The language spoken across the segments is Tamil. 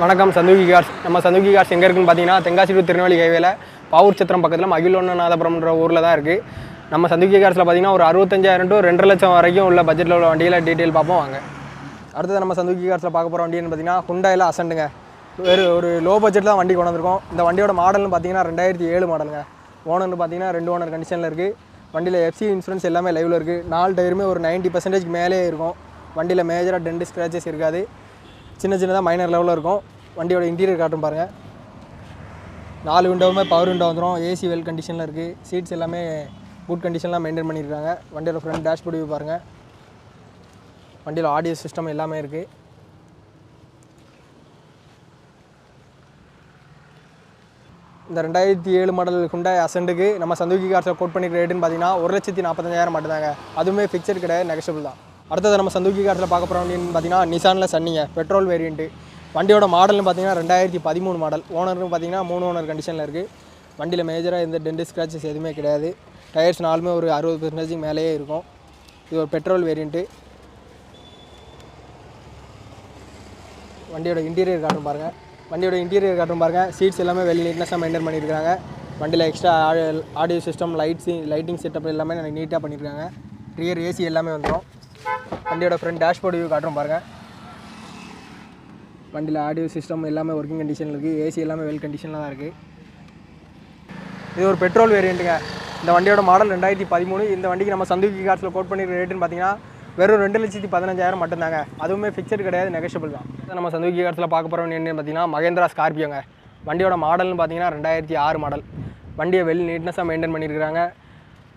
வணக்கம் சந்துகி கார்ஸ் நம்ம சந்துகி கார்ஸ் எங்கே இருக்குன்னு பார்த்தீங்கன்னா தென்காசி டு திருநெல்வேலி ஹைவேல பாவூர் சத்திரம் பக்கத்தில் மகிழ்வண்ணநாதபுரம்ன்ற ஊரில் தான் இருக்குது நம்ம சந்துகி கார்ஸில் பார்த்தீங்கன்னா ஒரு அறுபத்தஞ்சாயிரம் டு ரெண்டரை லட்சம் வரைக்கும் உள்ள பட்ஜெட்டில் உள்ள வண்டியில் டீட்டெயில் பார்ப்போம் வாங்க. அடுத்தது நம்ம சந்துகி கார்ஸில் பார்க்க போகிற வண்டின்னு பார்த்தீங்கன்னா ஹுண்டாயில் அசண்டுங்க வேறு ஒரு லோ பட்ஜெட்டில் தான் வண்டி கொண்டு வந்திருக்கோம். இந்த வண்டியோட மாடல்னு பார்த்தீங்கன்னா ரெண்டாயிரத்தி ஏழு மாடலுங்க ஓனர்னு பார்த்தீங்கன்னா ரெண்டு ஓனர் கண்டிஷனில் இருக்குது வண்டியில் எஃப்சி இன்சூரன்ஸ் எல்லாமே லைவில் இருக்குது நாலு டயருமே ஒரு நைன்ட்டி பர்சன்டேஜ் மேலே இருக்கும். வண்டியில் மேஜராக டென்ட் ஸ்க்ராச்சஸ் இருக்காது. சின்ன சின்னதாக மைனர் லெவலில் இருக்கும். வண்டியோட இன்டீரியர் காட்டும் பாருங்கள் நாலு விண்டோவுமே பவர் விண்டோ வந்துடும் ஏசி வெல் கண்டிஷனில் இருக்குது சீட்ஸ் எல்லாமே குட் கண்டிஷன்லாம் மெயின்டைன் பண்ணியிருக்காங்க வண்டியோட ஃப்ரண்ட் டேஷ்போர்ட் வியூ பாருங்கள் வண்டியில் ஆடியோ சிஸ்டம் எல்லாமே இருக்குது இந்த ரெண்டாயிரத்தி ஏழு மாடல் ஹுண்டாய் அசண்டுக்கு நம்ம சந்துகி கார்ஸில் கோட் பண்ணிக்கிற ரேட்டுன்னு பார்த்தீங்கன்னா ஒரு லட்சத்தி நாற்பத்தஞ்சாயிரம் மட்டும்தாங்க. அதுவுமே ஃபிக்சட் கிடையாது நெகஷபிள் தான். அடுத்தது நம்ம சந்தூக்கி காரத்தில் பார்க்க போகிற வண்டின்னு பார்த்தீங்கன்னா நிசானில் சன்னிங்க பெட்ரோல் வேரியண்ட்டு வண்டியோட மாடல்னு பார்த்தீங்கன்னா ரெண்டாயிரத்தி பதிமூணு மாடல் ஓனர்னு பார்த்தீங்கன்னா மூணு ஓனர் கண்டிஷனில் இருக்குது வண்டியில் மேஜராக எந்த டென்ட் ஸ்க்ராச்சஸ் எதுவுமே கிடையாது. டயர்ஸ் நாலுமே ஒரு அறுபது பர்சன்டேஜ் மேலேயே இருக்கும். இது ஒரு பெட்ரோல் வேரியண்ட்டு வண்டியோட இன்டீரியர் காட்டும் பாருங்கள் வண்டியோட இன்டீரியர் காட்டும் பாருங்கள் சீட்ஸ் எல்லாமே வெளி நீட்னஸாக மெயின்டைன் பண்ணியிருக்காங்க. வண்டியில் extra audio system lights lighting setup எல்லாமே எனக்கு நீட்டாக பண்ணியிருக்காங்க. ரியர் ஏசி எல்லாமே வந்துடும் வண்டியோட ஃப்ரண்ட் டேஷ்போர்ட் வியூ காட்டுறோம் பாருங்கள் வண்டியில் ஆடியோ சிஸ்டம் எல்லாமே ஒர்க்கிங் கண்டிஷனில் இருக்குது ஏசி எல்லாமே வெல் கண்டிஷனில் தான் இருக்குது இது ஒரு பெட்ரோல் வேரியண்ட்டுங்க இந்த வண்டியோட மாடல் ரெண்டாயிரத்தி பதிமூணு. இந்த வண்டிக்கு நம்ம சந்துக்கி கார்ஸில் கோட் பண்ணிருக்க ரேட்டுன்னு பார்த்தீங்கன்னா வெறும் ரெண்டு லட்சத்தி பதினஞ்சாயிரம் மட்டும்தாங்க. அதுவுமே ஃபிக்சட் கிடையாது நெகஷபிள் தான். நம்ம சந்துக்கி கார்ஸில் பார்க்க போகிறோம் என்னென்னு பார்த்தீங்கன்னா மகேந்திரா ஸ்கார்பியோங்க வண்டியோட மாடல்னு பார்த்தீங்கன்னா ரெண்டாயிரத்தி ஆறு மாடல் வண்டியை வெல் நீட்னஸாக மெயின்டைன் பண்ணியிருக்காங்க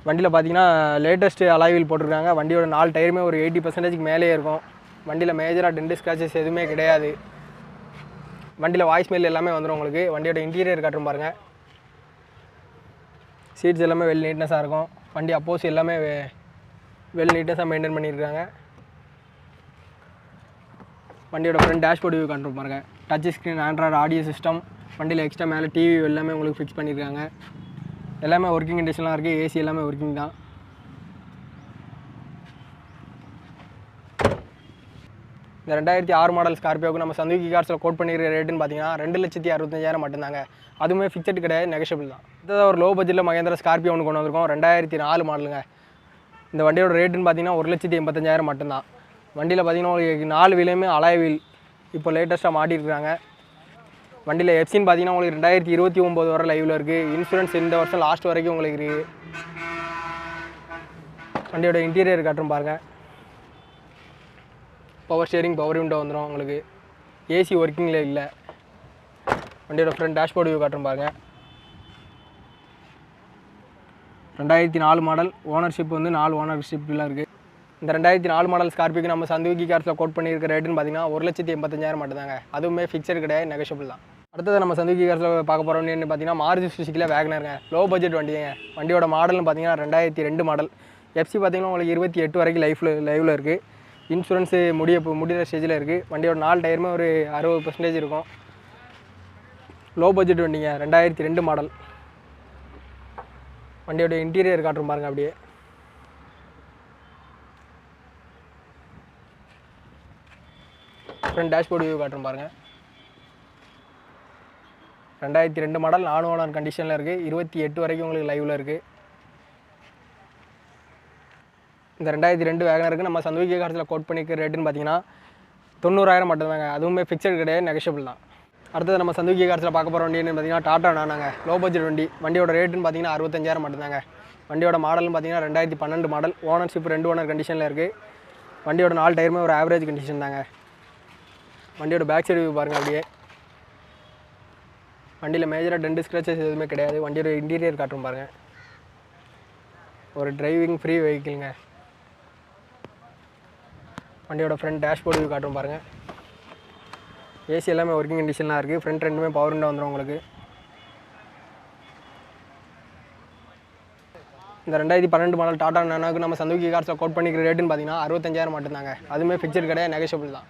வண்டியில் பார்த்தீங்கன்னா லேட்டஸ்ட்டு அலாய்வில் போட்டிருக்காங்க. வண்டியோட நாலு டயருமே ஒரு எயிட்டி பர்சன்டேஜ்க்கு மேலேயே இருக்கும். வண்டியில் மேஜராக டென்ட் ஸ்க்ராச்சஸ் எதுவுமே கிடையாது. வண்டியில் வாய்ஸ் மெயில் எல்லாமே வந்துடும் உங்களுக்கு. வண்டியோட இன்டீரியர் காட்டும் பாருங்கள் சீட்ஸ் எல்லாமே வெல் நீட்னஸாக இருக்கும். வண்டி அப்போஸ் எல்லாமே வெல் நீட்னஸாக மெயின்டைன் பண்ணியிருக்காங்க. வண்டியோட ஃப்ரண்ட் டேஷ்போர்ட் வியூ கண்ட்ரோல் பாருங்க. Touch screen Android audio system வண்டியில் எக்ஸ்ட்ரா மேலே டிவி எல்லாமே உங்களுக்கு ஃபிக்ஸ் பண்ணியிருக்காங்க. எல்லாமே ஒர்க்கிங் கண்டிஷன்லாம் இருக்குது ஏசி எல்லாமே ஒர்க்கிங் தான். இந்த ரெண்டாயிரத்தி ஆறு மாடல் ஸ்கார்பியோக்கு நம்ம சந்துக்கி கார்ஸில் கோட் பண்ணிக்கிற ரேட்டுன்னு பார்த்தீங்கன்னா ரெண்டு லட்சத்தி அறுபத்தஞ்சாயிரம் மட்டும்தாங்க. அதுவுமே ஃபிக்ஸட் கிடையாது நெகஷபிள் தான். அடுத்தது ஒரு லோ பட்ஜெட்டில் மகேந்திரா ஸ்கார்பியோ ஒன்று கொண்டு வந்திருக்கோம் ரெண்டாயிரத்தி நாலு மாடலுங்க இந்த வண்டியோட ரேட்டுன்னு பார்த்தீங்கன்னா ஒரு லட்சத்தி எண்பத்தஞ்சாயிரம் மட்டும்தான். வண்டியில் பார்த்தீங்கன்னா உங்களுக்கு நாலு வீலையுமே அலாய் வீல். இப்போ லேட்டஸ்ட்டாக மாட்டிருக்கிறாங்க. வண்டியில் எஃப்சின்னு பார்த்தீங்கன்னா உங்களுக்கு ரெண்டாயிரத்தி இருபத்தி ஒம்பது வரை லைவில் இருக்குது இன்சூரன்ஸ் இந்த வருஷம் லாஸ்ட் வரைக்கும் உங்களுக்கு இருக்குது வண்டியோட இன்டீரியர் காட்டும் பாருங்கள் பவர் ஸ்டேரிங் பவர் விண்டோ வந்துடும் உங்களுக்கு. ஏசி ஒர்க்கிங்கில் இல்லை. வண்டியோட ஃப்ரண்ட் டேஷ்போர்டு வியூ காட்டும் பாருங்கள் ரெண்டாயிரத்தி நாலு மாடல் ஓனர்ஷிப் வந்து நாலு ஓனர்ஷிப்லாம் இருக்குது இந்த ரெண்டாயிரத்தி நாலு மாடல் ஸ்கார்பியோக்கு நம்ம சந்துவிக்கி கார்ஸில் கோட் பண்ணியிருக்க ரேட்டுன்னு பார்த்தீங்கன்னா ஒரு லட்சத்தி எண்பத்தஞ்சாயிரம் மட்டும்தாங்க. அதுவுமே ஃபிக்சட் கிடையாது நெகஷபிள் தான். அடுத்தது நம்ம சந்துகி பார்க்க போகிறோம் அப்படின்னு பார்த்தீங்கன்னா மாருதி சுசிக்கில் வேகனருங்க. லோ பட்ஜெட் வண்டிங்க. வண்டியோட மாடல்னு பார்த்தீங்கன்னா ரெண்டாயிரத்தி ரெண்டு மாடல் எஃப்சி பார்த்தீங்கன்னா உங்களுக்கு இருபத்தி எட்டு வரைக்கும் லைஃப்பில் லைவில் இருக்குது இன்சூரன்ஸு முடிய முடிகிற ஸ்டேஜில் இருக்குது வண்டியோட நாலு டயருமே ஒரு அறுபது பர்சன்டேஜ் இருக்கும். லோ பட்ஜெட் வண்டிங்க. ரெண்டாயிரத்தி ரெண்டு மாடல் வண்டியோட இன்டீரியர் காட்டுறோம் பாருங்கள் அப்படியே. ஃப்ரண்ட் டேஷ்போர்டு வியூ காட்டுறோம் பாருங்கள் ரெண்டாயிரத்தி ரெண்டு மாடல் நானு ஓனர் கண்டிஷனில் இருக்குது இருபத்தி எட்டு வரைக்கும் உங்களுக்கு லைவில் இருக்குது இந்த ரெண்டாயிரத்தி ரெண்டு வேகனருக்கு நம்ம சந்துவிக்க காலத்தில் கோட் பண்ணிக்கிற ரேட்டுன்னு பார்த்தீங்கன்னா தொண்ணூறாயிரம் மட்டும்தாங்க அதுவுமே ஃபிக்ஸட் கிடையாது நெகஷபிள் தான். அடுத்தது நம்ம சந்துவிக்க காலத்தில் பார்க்க போகிற வண்டின்னு பார்த்தீங்கன்னா டாட்டா நானாங்க. லோ பட்ஜெட் வண்டி. வண்டியோட ரேட்டுன்னு பார்த்தீங்கன்னா அறுபத்தஞ்சாயிரம் மட்டும்தாங்க வண்டியோட மாடல்னு பார்த்தீங்கன்னா ரெண்டாயிரத்தி பன்னெண்டு மாடல் ஓனர்ஷிப் ரெண்டு ஓனர் கண்டிஷனில் இருக்குது வண்டியோட நாலு டயருமே ஒரு ஆவரேஜ் கண்டிஷன் தாங்க. வண்டியோட பேக் சைடு பாருங்கள் அப்படியே. வண்டியில் மேஜராக டென்ட் ஸ்க்ராச்சஸ் எதுவுமே கிடையாது. வண்டியோட இன்டீரியர் காட்டும் பாருங்கள் ஒரு டிரைவிங் ஃப்ரீ வெஹிக்கிள்ங்க வண்டியோட ஃப்ரண்ட் டேஷ்போர்ட் வியூ காட்டும் பாருங்கள் ஏசி எல்லாமே ஒர்க்கிங் கண்டிஷன்லாம் இருக்குது ஃப்ரண்ட் ரெண்டுமே பவர் விண்டோ வந்துடும் உங்களுக்கு. இந்த ரெண்டாயிரத்தி பன்னெண்டு மாடல் டாடா நானாவுக்கு நம்ம சந்தோக்கி கார்ஸை கோட் பண்ணிக்கிற ரேட்டுன்னு பார்த்தீங்கன்னா அறுபத்தஞ்சாயிரம் மட்டும்தாங்க. அதுவுமே ஃபிக்ஸ்டு கிடையாது நெகஷியபிள் தான்.